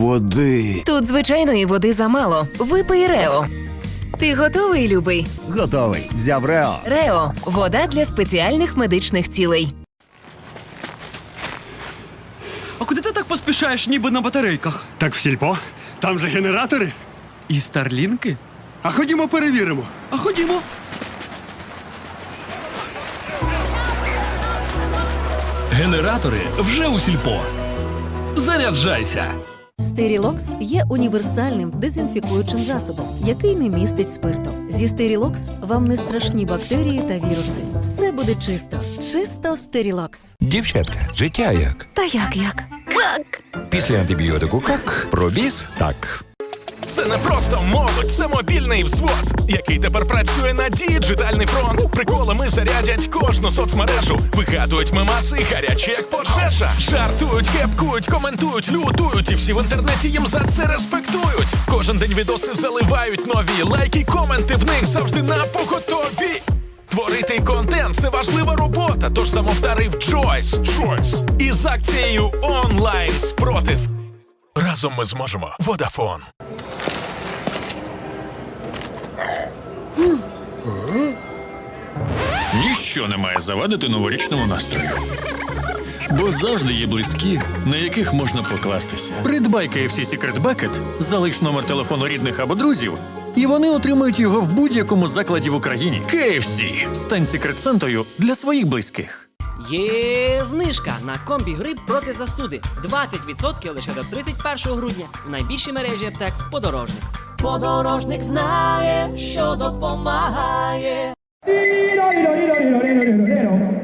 Води. Тут звичайної води замало. Випий Рео. Ти готовий, любий? Готовий. Взяв Рео. Рео вода для спеціальних медичних цілей. А куди ти так поспішаєш, ніби на батарейках? Так в сільпо? Там же генератори. І старлінки? А ходімо перевіримо. А ходімо. Генератори вже у сільпо. Заряджайся! Стерілокс є універсальним дезінфікуючим засобом, який не містить спирту. Зі Стерілокс вам не страшні бактерії та віруси. Все буде чисто. Чисто Стерілокс. Дівчатка, життя як? Та як як? Після антибіотику как? Пробіз так. Це не просто молодь, це мобільний взвод, який тепер працює на діджитальний фронт. Приколами зарядять кожну соцмережу, вигадують мемаси, гарячі як пожежа. Жартують, кепкують, коментують, лютують, і всі в інтернеті їм за це респектують. Кожен день відоси заливають нові лайки, коменти в них завжди на поготові. Творити контент це важлива робота, тож тариф Choice. Choice. Із акцією онлайн спротив. Разом ми зможемо. Водафон. Ніщо не має завадити новорічному настрою. Бо завжди є близькі, на яких можна покластися. Придбай KFC Secret Bucket, залиш номер телефону рідних або друзів, і вони отримають його в будь-якому закладі в Україні. KFC. Стань секрет-сентою для своїх близьких. Є знижка на комбі гриб проти застуди. 20% лише до 31 грудня. В найбільшій мережі аптек подорожник. Подорожник знає, що допомагає. lorero, lorero, lorero, lorero.